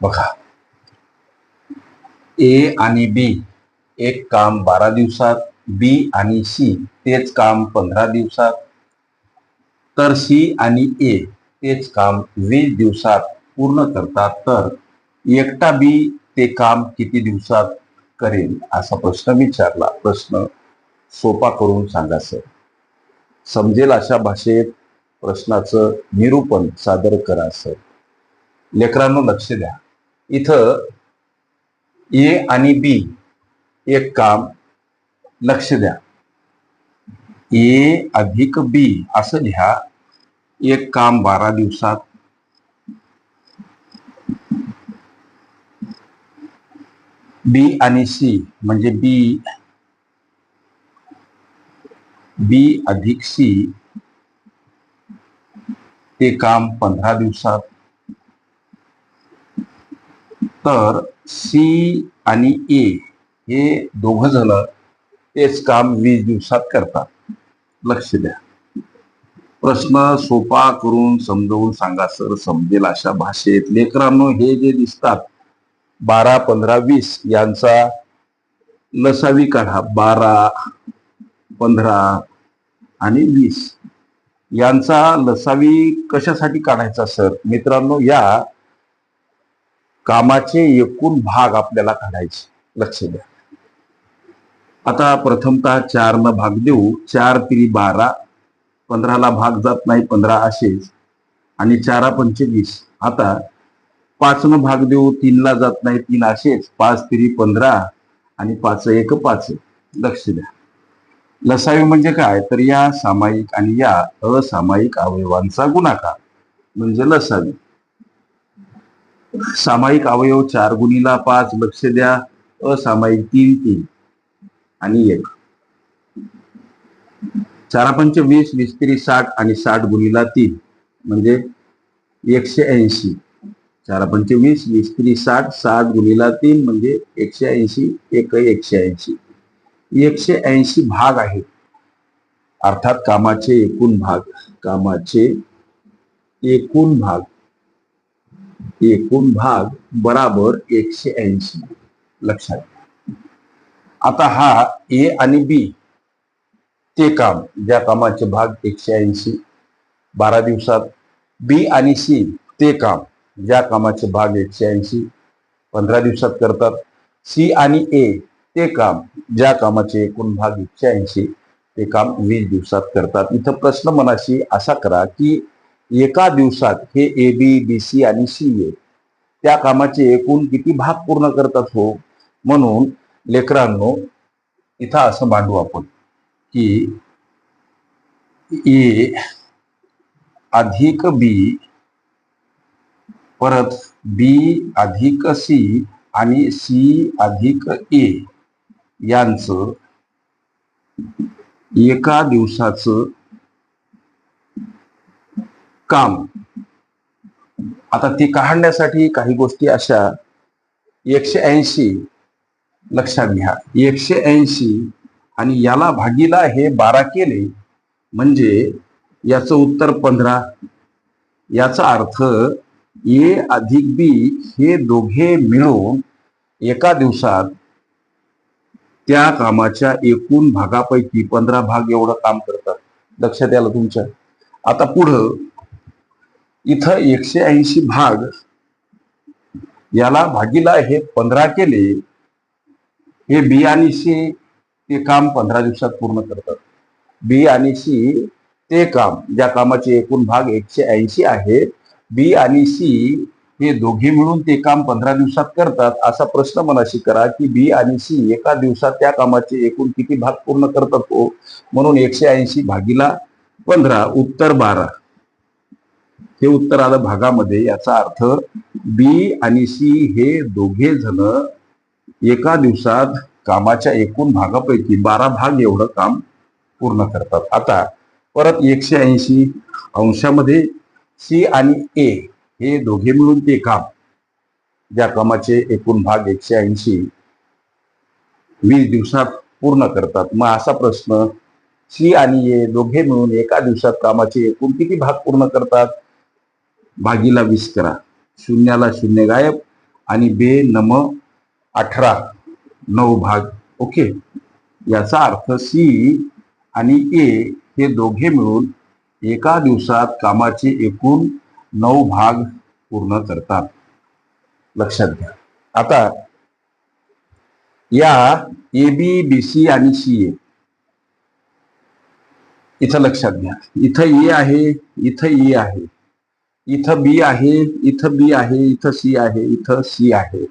बघा. ए आणि बी एक काम बारा दिवसात बी आणि सी तेच काम पंधरा दिवसात. तर सी आणि ए तेच काम वीस दिवसात पूर्ण करतात. तर एकटा बी ते काम किती दिवसात करेल असा प्रश्न विचारला. प्रश्न सोपा करून सांगा सर. समजेल अशा भाषेत प्रश्नाचं निरूपण सादर करा सर. लेकरांना लक्ष द्या. इथं ए बी एक काम लक्ष द्या. ए अधिक बी असं लिहा. एक काम बारा दिवसात. बी आणि सी म्हणजे बी बी अधिक सी ते काम पंधरा दिवसात. तर सी आणि ए हे दोघं जण तेच काम वीस दिवसात करतात. लक्ष द्या. प्रश्न सोपा करून समजवून सांगा सर समजेल अशा भाषेत? लेकरांनो हे जे दिसतात बारा पंधरा वीस यांचा लसावी काढा. बारा पंधरा आणि वीस. यांचा लसावी कशासाठी काढायचा सर? मित्रांनो या कामाचे एकूण भाग आपल्याला काढायचे. लक्ष द्या. आता प्रथमतः चार न भाग देऊ. चार तिरी बारा. पंधराला भाग जात नाही पंधरा असेच. आणि चारा पंचवीस आता पाच न भाग देऊ तीनला जात नाही तीन असेच. पाच तिरी पंधरा आणि पाच एक पाच. लक्ष द्या. लसावी म्हणजे काय? तर या सामायिक आणि या असामायिक अवयवांचा गुणाकार. म्हणजे लसावी सामायिक अवयव चार गुणीला पाच लक्ष द्या. असामायिक तीन तीन. आणि एक. चारा पंच वीस वीस तिरी साठ आणि साठ गुणीला तीन. म्हणजे एकशे ऐंशी. चारा पंच वीस वीस तिरी साठ साठ गुणीला तीन म्हणजे एकशे ऐंशी एक एकशे ऐंशी. एकशे ऐंशी भाग आहेत. अर्थात कामाचे एकूण भाग. कामाचे एकूण भाग. एकूण भाग बराबर एकशे ऐंशी. लक्षात आता हा ए आणि बी ते काम ज्या कामाचे भाग एकशे ऐंशी बारा दिवसात. बी आणि सी ते काम ज्या कामाचे भाग एकशे ऐंशी पंधरा दिवसात करतात. सी आणि ए ते काम ज्या कामाचे एकूण भाग एकशे ऐंशी ते काम वीस दिवसात करतात. इथं प्रश्न मनाशी असा करा की एका दिवसात हे ए बी बी सी आणि सी ए त्या कामाचे एकूण किती भाग पूर्ण करतात हो? म्हणून लेकरांनो इथं असं मांडू आपण की ए अधिक बी परत बी अधिक सी आणि सी अधिक ए यांचं एका दिवसाचं काम. आता ती काढण्यासाठी काही गोष्टी अशा एकशे ऐंशी लक्षात घ्या. एकशे ऐंशी आणि याला भागीला हे बारा केले म्हणजे याचं उत्तर पंधरा. याचा अर्थ ए अधिक बी हे दोघे मिळून एका दिवसात त्या कामाच्या एकूण भागापैकी पंधरा भाग एवढं काम करतात. लक्षात याला तुमच्या. आता पुढं इथं एकशे ऐंशी भाग याला भागीला हे पंधरा केले हे बी आणि सी ते काम पंधरा दिवसात पूर्ण करतात. बी आणि सी ते काम ज्या कामाचे एकूण भाग एकशे ऐंशी आहे बी आणि सी हे दोघे मिळून ते काम पंधरा दिवसात करतात असा प्रश्न मनाशी करा की बी आणि सी एका दिवसात त्या कामाचे एकूण किती भाग पूर्ण करतात हो? म्हणून एकशे ऐंशी भागीला पंधरा उत्तर बारा. हे उत्तर आलं भागामध्ये. याचा अर्थ बी आणि सी हे दोघे जण एका दिवसात कामाच्या एकूण भागापैकी बारा भाग एवढं काम पूर्ण करतात. आता परत एकशे ऐंशी अंशामध्ये सी आणि ए हे दोघे मिळून ते काम ज्या कामाचे एकूण भाग एकशे ऐंशी वीस दिवसात पूर्ण करतात. मग असा प्रश्न सी आणि ए दोघे मिळून एका दिवसात कामाचे एकूण किती भाग पूर्ण करतात? भागीला वीस करा. शून्याला शून्य गायब आणि बे नम अठरा नऊ भाग. ओके? याचा अर्थ सी आणि ए हे दोघे मिळून एका दिवसात कामाचे एकूण नऊ भाग पूर्ण करतात. लक्षात घ्या. आता या ए बी बी सी आणि सी ए. इथं लक्षात घ्या. इथं ए आहे इथं ए आहे. इथं बी आहे इथं बी आहे इथं सी आहे इथं सी आहे.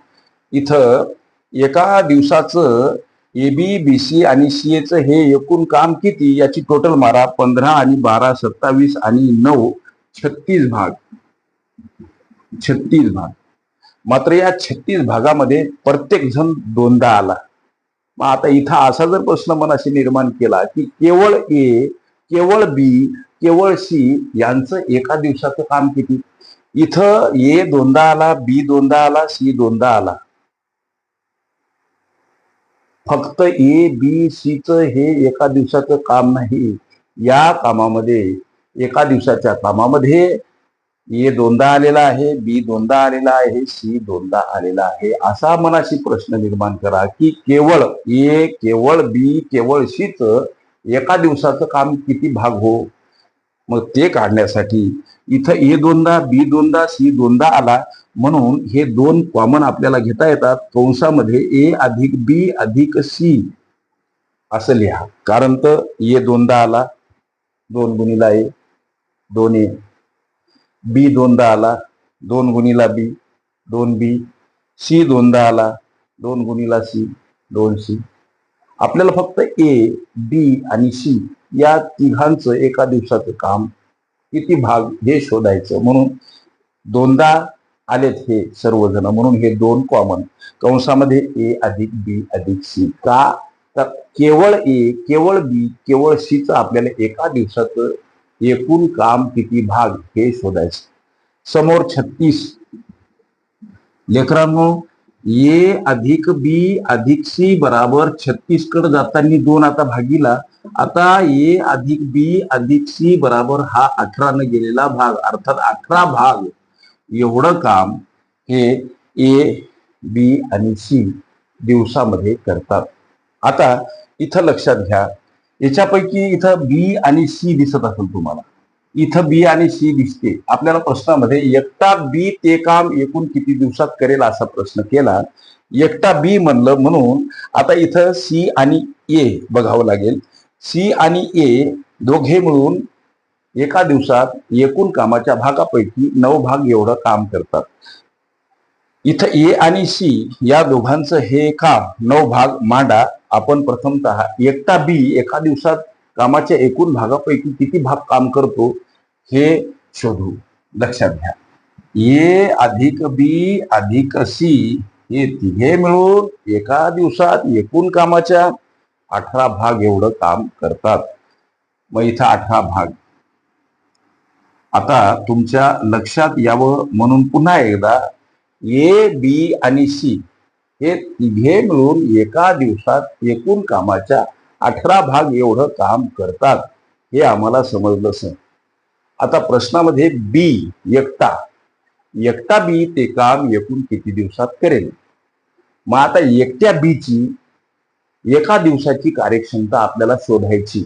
इथं एका दिवसाचं ए बी बी सी आणि सी एचं हे एकूण काम किती? याची टोटल मारा पंधरा आणि बारा सत्तावीस आणि नऊ छत्तीस भाग. छत्तीस भाग. मात्र या छत्तीस भागामध्ये प्रत्येक जण दोनदा आला. मग आता इथं असा जर प्रश्न मनाशी निर्माण केला की केवळ ए केवळ बी केवळ सी यांचं एका दिवसाचं काम किती? इथं ए दोनदा आला बी दोनदा आला सी दोनदा आला. फक्त ए बी सी च हे एका दिवसाचं काम नाही. या कामामध्ये एका दिवसाच्या कामामध्ये ए दोनदा आलेला आहे बी दोनदा आलेला आहे सी दोनदा आलेला आहे. असा मनाशी प्रश्न निर्माण करा की केवळ ए केवळ बी केवळ सीच एका दिवसाचं काम किती भाग हो? मग ते काढण्यासाठी इथं ए दोनदा बी दोनदा सी दोनदा आला म्हणून हे दोन कॉमन आपल्याला घेता येतात. कंसामध्ये ए अधिक बी अधिक सी असं लिहा. कारण तर ए दोनदा आला दोन गुणीला ए दोन ए. बी दोनदा आला दोन गुणीला बी दोन बी. सी दोनदा आला दोन गुणीला सी दोन सी. आपल्याला फक्त ए बी आणि सी या तिघांचं एका दिवसाचं काम किती भाग हे शोधायचं? म्हणून दोनदा आलेत हे सर्वजण. म्हणून हे दोन कॉमन कंसामध्ये ए अधिक बी अधिक सी का? तर केवळ ए केवळ बी केवळ सीचं आपल्याला एका दिवसाचं एकूण काम किती भाग हे शोधायचं. समोर छत्तीस. लेकरांनो ए अधिक बी अधिक सी बराबर छत्तीसकडे जाताना दोन आता भागीला आता ए अधिक बी अधिक सी बराबर हा अठरानं गेलेला भाग. अर्थात अठरा भाग एवढं काम हे ए बी आणि सी दिवसामध्ये करतात. आता इथं लक्षात घ्या. याच्यापैकी इथं बी आणि सी दिसत असेल तुम्हाला. इथं बी आणि सी दिसते. आपल्याला प्रश्नामध्ये एकटा बी ते काम एकूण किती दिवसात करेल असा प्रश्न केला. एकटा बी म्हणलं म्हणून आता इथं सी आणि ए बघावं लागेल. सी आणि ए दोघे मिळून एका दिवसात एकूण कामाच्या भागापैकी नऊ भाग एवढं काम करतात. इथं ए आणि सी या दोघांचं हे काम नऊ भाग मांडा आपण प्रथमतः एकटा बी एका दिवसात कामाच्या एकूण भागापैकी किती भाग काम करतो हे शोधू. लक्षात घ्या. ए अधिक बी अधिक सी हे तिघे मिळून एका दिवसात एकूण कामाच्या अठरा भाग एवढं काम करतात. मग इथं अठरा भाग. आता तुमच्या लक्षात यावं म्हणून पुन्हा एकदा ए बी आणि सी हे तिघे मिळून एका दिवसात एकूण कामाच्या अठरा भाग एवढं काम करतात. हे आम्हाला समजलं सर. आता प्रश्नामध्ये बी एकटा एकटा बी ते काम एकूण किती दिवसात करेल? मग आता एकट्या बीची एका दिवसाची कार्यक्षमता आपल्याला शोधायची.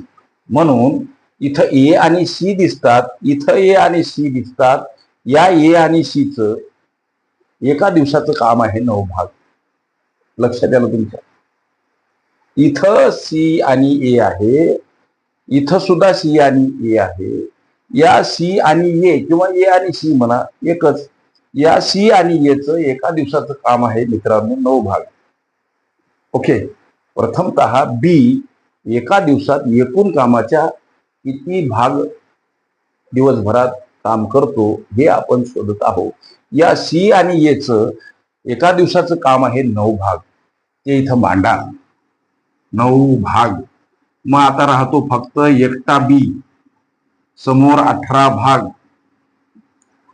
म्हणून इथं ए आणि सी दिसतात इथं ए आणि सी दिसतात. या ए आणि सी च एका दिवसाचं काम आहे नऊ भाग. लक्षात आलं तुमच्या इथं सी आणि ए आहे इथं सुद्धा सी आणि ए आहे. या सी आणि ए किंवा ए आणि सी म्हणा एकच. या सी आणि एचं एका दिवसाचं काम आहे मित्रांनो नऊ भाग. ओके? प्रथमत बी एका दिवसात एकूण कामाच्या किती भाग दिवसभरात काम करतो हे आपण शोधत आहोत. या सी आणि एचं एका दिवसाचं काम आहे नऊ भाग. ते इथं मांडा. नऊ भाग. मग आता राहतो फक्त एकटा बी समोर अठरा भाग.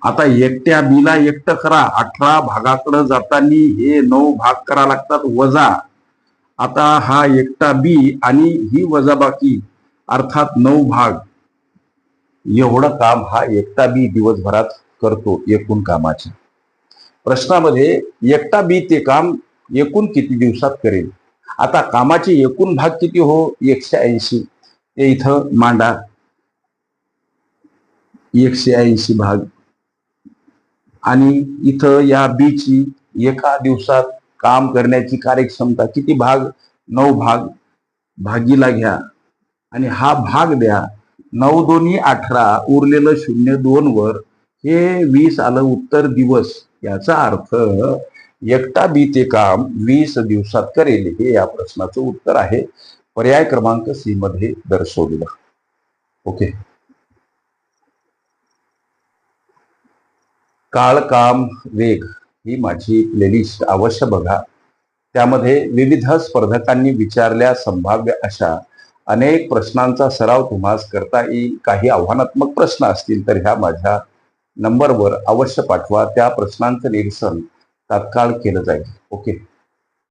आता एकट्या बीला एकटं करा. अठरा भागाकडे जाताना हे नऊ भाग करा लागतात. वजा आता हा एकटा बी आणि ही वजाबाकी अर्थात नऊ भाग. एवढं काम हा एकटा बी दिवसभरात करतो एकूण कामाचे. प्रश्नामध्ये एकटा बी ते काम एकूण किती दिवसात करेल? आता कामाचे एकूण भाग किती हो? एकशे ऐंशी. ते इथं मांडा. एकशे ऐंशी भाग. आणि इथं या बीची एका दिवसात काम करण्याची कार्यक्षमता किती भाग? नऊ भाग. भागीला घ्या. आणि हा भाग द्या. नऊ दोन्ही अठरा उरलेलं शून्य दोन वर. हे वीस आलं उत्तर दिवस. याचा अर्थ एकटा बी ते काम वीस दिवसात करेल. हे या प्रश्नाचं उत्तर आहे. पर्याय क्रमांक सी मध्ये दर्शवलेला. ओके. काळ काम वेग. ही माझी प्लेलिस्ट अवश्य बघा. त्यामध्ये विविध स्पर्धकांनी विचारल्या संभाव्य अशा अनेक प्रश्नांचा सराव तुम्हास करता येईल. काही आव्हानात्मक प्रश्न असतील तर ह्या माझ्या नंबरवर अवश्य पाठवा. त्या प्रश्नांचं निरसन तात्काळ केलं जाईल. ओके?